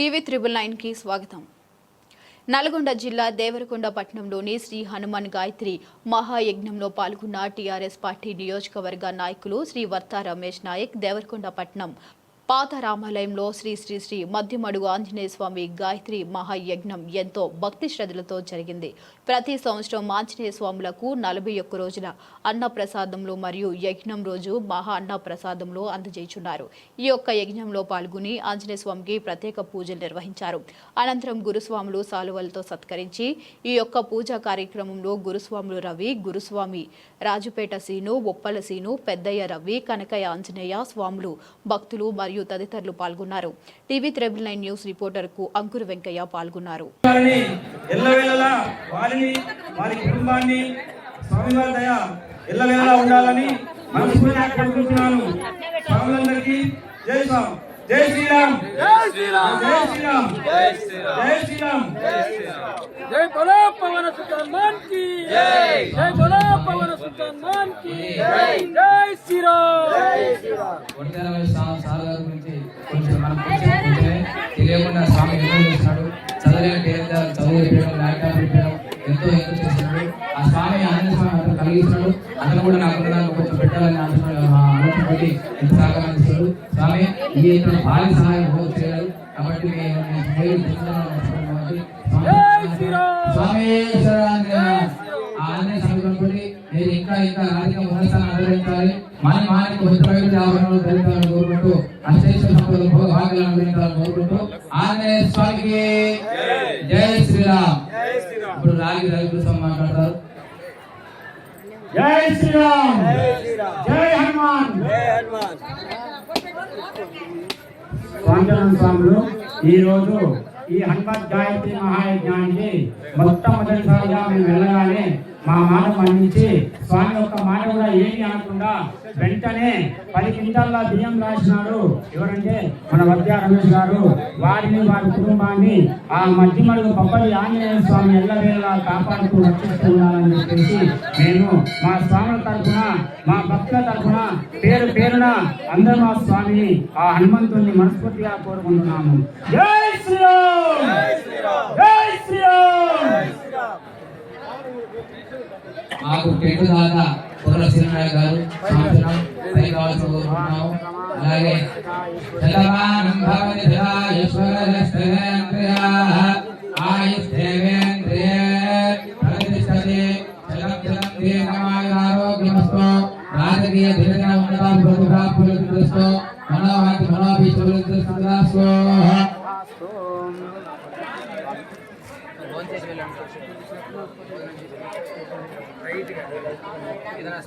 TV triple నైన్కి స్వాగతం. నల్గొండ జిల్లా దేవరకొండ పట్టణంలోని శ్రీ హనుమాన్ గాయత్రి మహాయజ్ఞంలో పాల్గొన్న టీఆర్ఎస్ పార్టీ నియోజకవర్గ నాయకులు శ్రీ వర్తా రమేష్ నాయక్ దేవరకొండ పట్టణం పాత రామాలయంలో శ్రీ శ్రీ శ్రీ మధ్యమడుగు ఆంజనేయ స్వామి గాయత్రి మహాయజ్ఞం ఎంతో భక్తి శ్రద్ధలతో జరిగింది. ప్రతి సంవత్సరం ఆంజనేయ స్వాములకు నలభై ఒక్క రోజుల అన్నప్రసాదంలో మరియు యజ్ఞం రోజు మహా అన్న ప్రసాదంలో అందజేయుచున్నారు. ఈ యొక్క యజ్ఞంలో పాల్గొని ఆంజనేయ స్వామికి ప్రత్యేక పూజలు నిర్వహించారు. అనంతరం గురుస్వాములు సాలువలతో సత్కరించి ఈ యొక్క పూజా కార్యక్రమంలో గురుస్వాములు రవి గురుస్వామి రాజుపేట సీను ఉప్పల సీను పెద్దయ్య రవి కనకయ్య ఆంజనేయ స్వాములు భక్తులు మరియు మరియు తదితరులు పాల్గొన్నారు. టీవీ త్రిబుల్ నైన్ న్యూస్ రిపోర్టర్కు అంకుర వెంకయ్య పాల్గొన్నారు. చదవలేని పేద చదువు చెప్పడం ల్యాప్టాప్ పెట్టడం ఎంతో ఎంతో చేసినాడు ఆ స్వామి ఆనంద స్వామి అతను కలిగిస్తున్నాడు. అతను కూడా నాకు ఉండడానికి కొంచెం పెట్టాలని ఆలోచన ఆలోచనతోటి ఎంత సహకారం ఇస్తాడు స్వామి ఈ ఇతను భారీ సహాయం ఎవరు చేయలేదు కాబట్టి మేము మీ స్నేహితులు తెలుసుకున్నాం కాబట్టి జై శ్రీరామ్. స్వామి ఇంకా ఇంకా రాజకీయ ఉన్నతాన్ని అనుగ్రహించాలి మన మానకి ధరించాలని కోరుకుంటూ సంపదలు భాగ్యాలను కోరుకుంటూ ఆంజనేయ స్వామికి జై శ్రీరామ్. ఇప్పుడు రాగి స్వామి మాట్లాడతారు. జై శ్రీరామ్. జై హనుమాన్. స్వామినారాయణ స్వాములు ఈ రోజు ఈ హనుమత్ గాయత్రి మహాయజ్ఞానికి మొట్టమొదటిసారిగా మేము వెళ్ళగానే మా మాట మన్నించి స్వామి యొక్క మాట కూడా ఏమి అనకుండా వెంటనే పది క్వింటాల బియ్యం రాసినాడు. ఎవరంటే మన వద్య రమేష్ గారు. వారిని వారి కుటుంబాన్ని ఆ మధ్య మడుగు పప్పటి ఆంజనేయ స్వామి ఎల్లవేళలా కాపాడుతూ రక్షిస్తూ ఉండాలని చెప్పేసి మేము మా స్వాముల తరఫున మా భక్తుల తరఫున పేరు పేరున అందరూ మా స్వామిని ఆ హనుమంతుని మనస్ఫూర్తిగా కోరుకుంటున్నాము. జై శ్రీరామ్! జై శ్రీరామ్! మాకు పెద్ద దాకా కుర్ర శ్రీనారాయణ గారు సంవత్సరం పై కావాల్సిన కోరుకుంటున్నాము అలాగే శతమానం భవతి రాజకీయ ప్రతిభాపులస్తు రైట్గా ఏదైనా